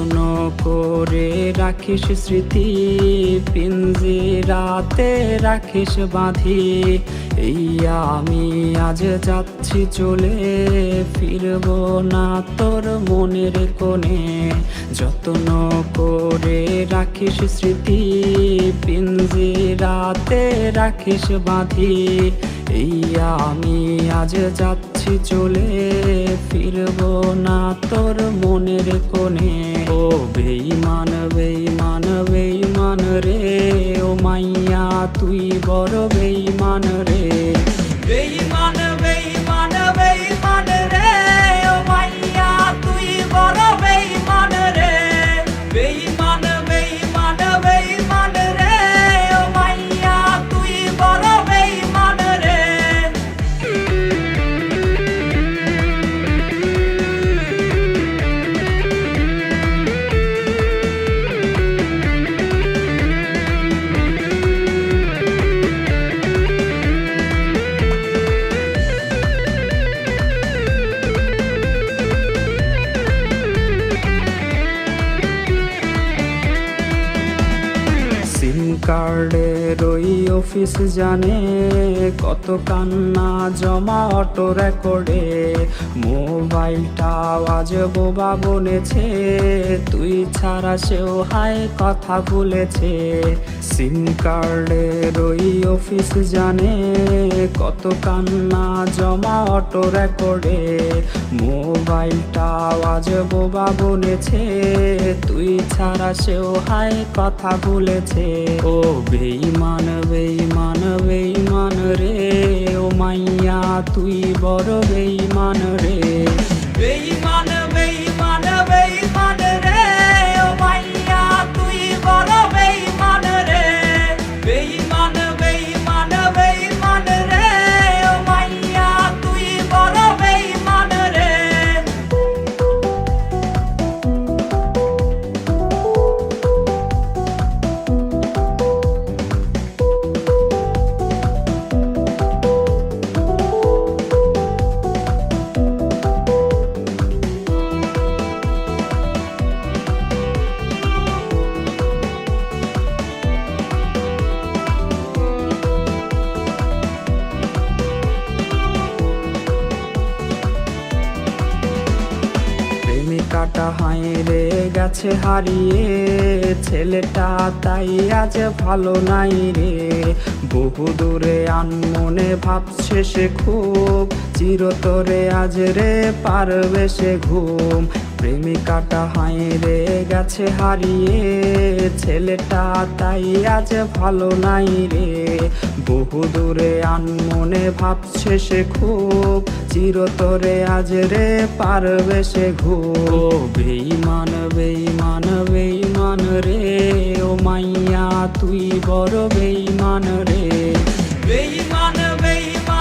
যত্ন করে রাখিস স্মৃতি পিঞ্জি। রাতে রাখিস বাঁধি, এই আমি আজ যাচ্ছি চলে। ফিরব না তোর মনের কোণে, যত্ন করে রাখিস স্মৃতি। পিঞ্জি রাতে রাখিস বাঁধি, এই আমি আজ যাচ্ছি চলে। ফিরব না তোর মনের কোণে। ও বেইমান বেইমান বেইমান রে, ও মাইয়া, তুই বড় বেইমান রে। বেইমান বেইমান বেইমান রে, ও মাইয়া, তুই বড় বেইমান রে। বেইমান কার্ডের ওই অফিস জানে। কত কান্না, জমা অটো রেকর্ডে। মোবাইলটা আজ বোবা বনেছে তুই ছাড়া সেও হায় কথা ভুলেছে সিম কার্ডের ওই অফিস জানে। কত কান্না, জমা অটো রেকর্ডে। মোবাইলটা আজ বোবা বনেছে তুই ছাড়া সেও হায় কথা ভুলেছে ও বেইমান বেইমান বেইমান রে ও মাইয়া তুই বড় বেইমান প্রেমিকাটা হাই রে, গেছে হারিয়ে। ছেলেটা তাই আজ ভালো নাই রে। বহু দূরে আনমনে ভাবছে সে খুব, চিরতরে আজ রে পারবে সে ঘুম। প্রেমিকাটা হাই রে, গেছে হারিয়ে। ছেলেটা তাই আজ ভালো নাই রে। বহু দূরে আনমনে ভাবছে সে খুব। চিরতরে আজ রে পারবে সে ও বেইমান বেইমান বেইমান রে। ও মাইয়া, তুই বড় বেইমান রে। বেইমান বেইমান